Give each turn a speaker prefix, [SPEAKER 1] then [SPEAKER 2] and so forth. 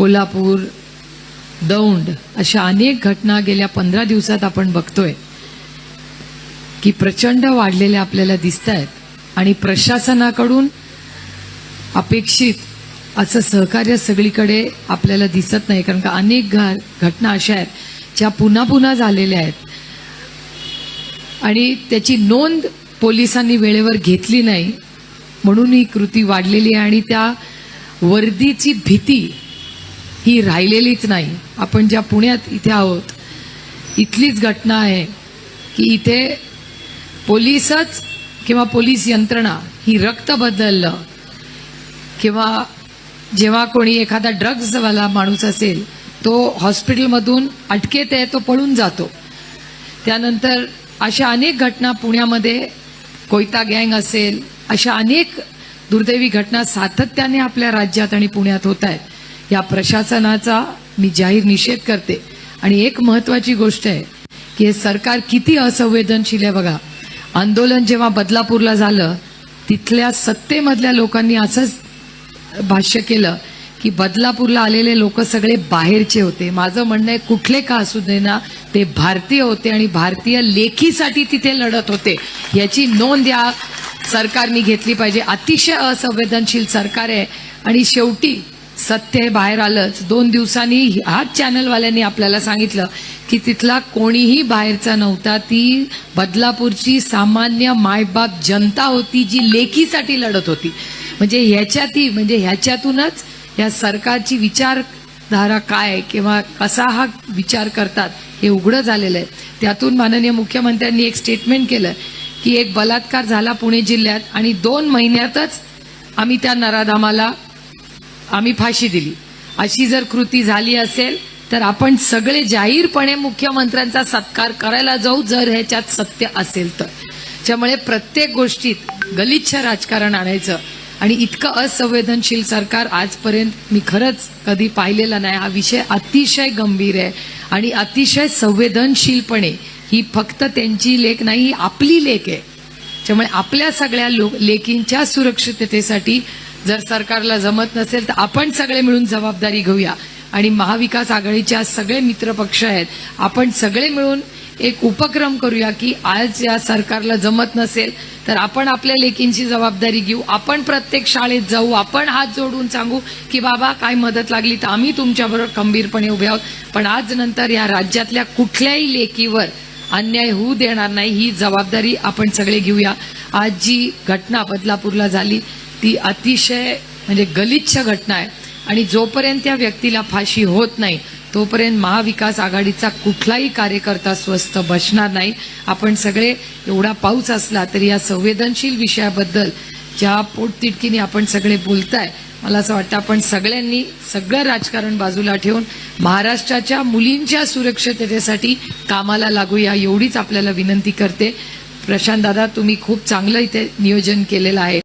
[SPEAKER 1] कोल्हापूर दौंड अशा अनेक घटना गेल्या पंधरा दिवसात आपण बघतोय की प्रचंड वाढलेल्या आपल्याला दिसत आहेत आणि प्रशासनाकडून अपेक्षित असं सहकार्य सगळीकडे आपल्याला दिसत नाही. कारण का अनेक घटना अशा आहेत ज्या पुन्हा पुन्हा झालेल्या आहेत. आणि त्याची नोंद पोलिसांनी वेळेवर घेतली नाही. म्हणून ही कृती वाढलेली आहे आणि त्या वर्दीची भीती ही राहिलेलीच नाही. आपण ज्या पुण्यात इथे आहोत इथलीच घटना आहे की इथे पोलिसच किंवा पोलीस यंत्रणा ही रक्त बदललं किंवा जेव्हा कोणी एखादा ड्रग्जवाला माणूस असेल तो हॉस्पिटलमधून अटकेत आहे तो पळून जातो. त्यानंतर अशा अनेक घटना पुण्यामध्ये कोयता गँग असेल अशा अनेक दुर्दैवी घटना सातत्याने आपल्या राज्यात आणि पुण्यात होत आहेत. या प्रशासनाचा मी जाहीर निषेध करते. आणि एक महत्वाची गोष्ट आहे की हे सरकार किती असंवेदनशील आहे बघा. आंदोलन जेव्हा बदलापूरला झालं तिथल्या सत्तेमधल्या लोकांनी असंच भाष्य केलं की बदलापूरला आलेले लोक सगळे बाहेरचे होते. माझं म्हणणं आहे कुठले का असू दे ना ते भारतीय होते आणि भारतीय लेखीसाठी तिथे लढत होते. याची नोंद या सरकारने घेतली पाहिजे. अतिशय असंवेदनशील सरकार आहे. आणि शेवटी सत्य हे बाहेर आलंच. दोन दिवसांनी ह्याच चॅनलवाल्यांनी आपल्याला सांगितलं की तिथला कोणीही बाहेरचा नव्हता. ती बदलापूरची सामान्य मायबाप जनता होती जी लेखीसाठी लढत होती. म्हणजे ह्याच्यातही म्हणजे ह्याच्यातूनच या सरकारची विचारधारा काय किंवा कसा हा विचार करतात हे उघडं झालेलं आहे. त्यातून माननीय मुख्यमंत्र्यांनी एक स्टेटमेंट केलं की एक बलात्कार झाला पुणे जिल्ह्यात आणि दोन महिन्यातच आम्ही त्या नराधामाला आम्ही फाशी दिली. अशी जर कृती झाली असेल तर आपण सगळे जाहीरपणे मुख्यमंत्र्यांचा सत्कार करायला जाऊ जर ह्याच्यात सत्य असेल तर. त्यामुळे प्रत्येक गोष्टीत गलिच्छ राजकारण आणायचं. आणि इतकं असंवेदनशील सरकार आजपर्यंत मी खरंच कधी पाहिलेला नाही. हा विषय अतिशय गंभीर आहे. आणि अतिशय संवेदनशीलपणे ही फक्त त्यांची लेख नाही ही आपली लेख आहे. त्यामुळे आपल्या सगळ्या लोक लेकींच्या सुरक्षिततेसाठी जर सरकारला जमत नसेल तर आपण सगळे मिळून जबाबदारी घेऊया. आणि महाविकास आघाडीच्या सगळे मित्रपक्ष आहेत आपण सगळे मिळून एक उपक्रम करूया की आज या सरकारला जमत नसेल तर आपण आपल्या लेकींची जबाबदारी घेऊ. आपण प्रत्येक शाळेत जाऊ आपण हात जोडून सांगू की बाबा काय मदत लागली तर आम्ही तुमच्याबरोबर खंबीरपणे उभे आहोत. पण आज नंतर या राज्यातल्या कुठल्याही लेकीवर अन्याय होऊ देणार नाही ही जबाबदारी आपण सगळे घेऊया. आज जी घटना बदलापूरला झाली ती अतिशय म्हणजे गलिच्छ घटना आहे. आणि जोपर्यंत त्या व्यक्तीला फाशी होत नाही तोपर्यंत महाविकास आघाडीचा कुठलाही कार्यकर्ता स्वस्थ बसणार नाही. आपण सगळे एवढा पाऊस असला तरी या संवेदनशील विषयाबद्दल ज्या पोटतिडकीने आपण सगळे बोलताय मला असं वाटतं आपण सगळ्यांनी सगळं राजकारण बाजूला ठेवून महाराष्ट्राच्या मुलींच्या सुरक्षिततेसाठी कामाला लागूया एवढीच आपल्याला विनंती करते. प्रशांत दादा तुम्ही खूप चांगलं इथे नियोजन केलेलं आहे.